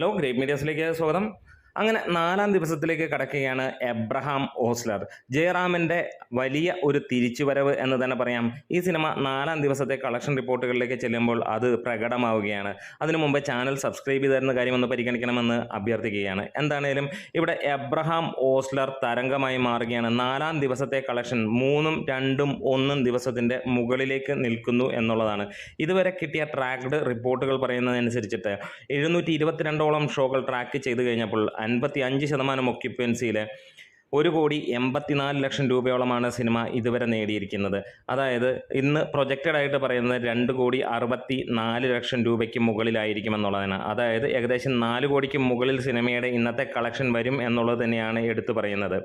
Hello great മീഡിയസിലേക്ക് സ്വാഗതം അങ്ങനെ നാലാം ദിവസത്തിലേക്ക് കടക്കുകയാണ് എബ്രഹാം ഓസ്ലർ. ജയറാമിന്റെ വലിയ ഒരു തിരിച്ചുവരവ് എന്ന് തന്നെ പറയാം. ഈ സിനിമ നാലാം ദിവസത്തെ കളക്ഷൻ റിപ്പോർട്ടുകളിലേക്ക് ചെല്ലുമ്പോൾ അത് പ്രകടമാവുകയാണ്. അതിനു മുമ്പ് ചാനൽ സബ്സ്ക്രൈബ് ചെയ്തിരുന്ന കാര്യം ഒന്ന് പരിഗണിക്കണമെന്ന് അഭ്യർത്ഥിക്കുകയാണ്. എന്താണേലും ഇവിടെ എബ്രഹാം ഓസ്ലർ തരംഗമായി മാറുകയാണ്. നാലാം ദിവസത്തെ കളക്ഷൻ മൂന്നും രണ്ടും ഒന്നും ദിവസത്തിന്റെ മുകളിലേക്ക് നിൽക്കുന്നു എന്നുള്ളതാണ്. ഇതുവരെ കിട്ടിയ ട്രാക്ക്ഡ് റിപ്പോർട്ടുകൾ പറയുന്നതനുസരിച്ചിട്ട് എഴുന്നൂറ്റി ഇരുപത്തിരണ്ടോളം ഷോകൾ ട്രാക്ക് ചെയ്ത് കഴിഞ്ഞപ്പോൾ അൻപത്തി അഞ്ച് ശതമാനം ഒക്യുപ്പൻസിയിൽ ഒരു കോടി എൺപത്തിനാല് ലക്ഷം രൂപയോളമാണ് സിനിമ ഇതുവരെ നേടിയിരിക്കുന്നത്. അതായത് ഇന്ന് പ്രൊജക്റ്റഡ് ആയിട്ട് പറയുന്നത് രണ്ട് കോടി അറുപത്തി നാല് ലക്ഷം രൂപയ്ക്ക് മുകളിലായിരിക്കും എന്നുള്ളതാണ് അതായത് ഏകദേശം നാല് കോടിക്ക് മുകളിൽ സിനിമയുടെ ഇന്നത്തെ കളക്ഷൻ വരും എന്നുള്ളത് തന്നെയാണ് എടുത്തു പറയുന്നത്.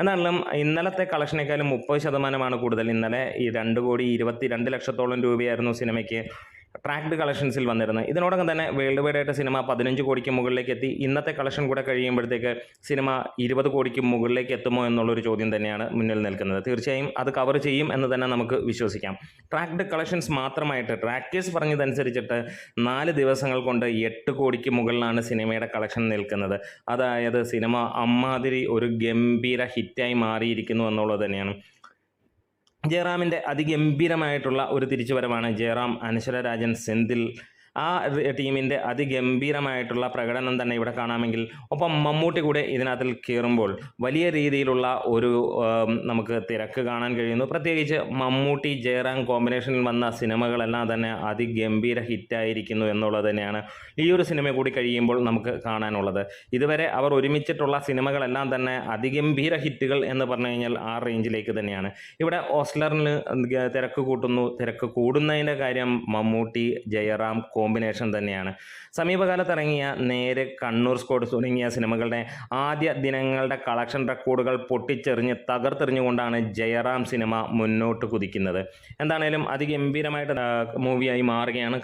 എന്നാലും ഇന്നലത്തെ കളക്ഷനേക്കാളും മുപ്പത് ശതമാനമാണ് കൂടുതൽ. ഇന്നലെ ഈ രണ്ട് കോടി ഇരുപത്തി രണ്ട് ലക്ഷത്തോളം രൂപയായിരുന്നു സിനിമയ്ക്ക് ട്രാക്ഡ് കളക്ഷൻസിൽ വന്നിരുന്നത് ഇതിനോടകം തന്നെ വേൾഡ് വൈഡ് ആയിട്ട് സിനിമ പതിനഞ്ച് കോടിക്ക് മുകളിലേക്ക് എത്തി. ഇന്നത്തെ കളക്ഷൻ കൂടെ കഴിയുമ്പോഴത്തേക്ക് സിനിമ ഇരുപത് കോടിക്ക് മുകളിലേക്ക് എത്തുമോ എന്നുള്ളൊരു ചോദ്യം തന്നെയാണ് മുന്നിൽ നിൽക്കുന്നത്. തീർച്ചയായും അത് കവർ ചെയ്യും എന്ന് തന്നെ നമുക്ക് വിശ്വസിക്കാം. ട്രാക്ഡ് കളക്ഷൻസ് മാത്രമായിട്ട് ട്രാക്കേഴ്സ് പറഞ്ഞതനുസരിച്ചിട്ട് നാല് ദിവസങ്ങൾ കൊണ്ട് എട്ട് കോടിക്ക് മുകളിലാണ് സിനിമയുടെ കളക്ഷൻ നിൽക്കുന്നത്. അതായത് സിനിമ അമ്മാതിരി ഒരു ഗംഭീര ഹിറ്റായി മാറിയിരിക്കുന്നു എന്നുള്ളത് തന്നെയാണ്. ജയറാമിന്റെ അതിഗംഭീരമായിട്ടുള്ള ഒരു തിരിച്ചുവരവാണ് ജയറാം അനശ്വര രാജൻ സെന്തിൽ. ആ ടീമിന്റെ അതിഗംഭീരമായിട്ടുള്ള പ്രകടനം തന്നെ ഇവിടെ കാണാമെങ്കിൽ ഒപ്പം മമ്മൂട്ടി കൂടെ ഇതിനകത്തിൽ കയറുമ്പോൾ വലിയ രീതിയിലുള്ള ഒരു നമുക്ക് തിരക്ക് കാണാൻ കഴിയുന്നു. പ്രത്യേകിച്ച് മമ്മൂട്ടി ജയറാം കോമ്പിനേഷനിൽ വന്ന സിനിമകളെല്ലാം തന്നെ അതിഗംഭീര ഹിറ്റായിരിക്കുന്നു എന്നുള്ളത് തന്നെയാണ് ഈ ഒരു സിനിമ കൂടി കഴിയുമ്പോൾ നമുക്ക് കാണാനുള്ളത്. ഇതുവരെ അവർ ഒരുമിച്ചിട്ടുള്ള സിനിമകളെല്ലാം തന്നെ അതിഗംഭീര ഹിറ്റുകൾ എന്ന് പറഞ്ഞു കഴിഞ്ഞാൽ ആ റേഞ്ചിലേക്ക് തന്നെയാണ്. ഇവിടെ ഓസ്ലറിന് തിരക്ക് കൂട്ടുന്നു. തിരക്ക് കൂടുന്നതിന്റെ കാര്യം മമ്മൂട്ടി ജയറാം കോമ്പിനേഷൻ തന്നെയാണ്. സമീപകാലത്ത് ഇറങ്ങിയ നേര് കണ്ണൂർ സ്കോഡ് തുടങ്ങിയ സിനിമകളുടെ ആദ്യ ദിനങ്ങളുടെ കളക്ഷൻ റെക്കോർഡുകൾ പൊട്ടിച്ചെറിഞ്ഞ് തകർത്തെറിഞ്ഞുകൊണ്ടാണ് ജയറാം സിനിമ മുന്നോട്ട് കുതിക്കുന്നത്. എന്താണേലും അതിഗംഭീരമായിട്ട് മൂവിയായി മാറുകയാണ്.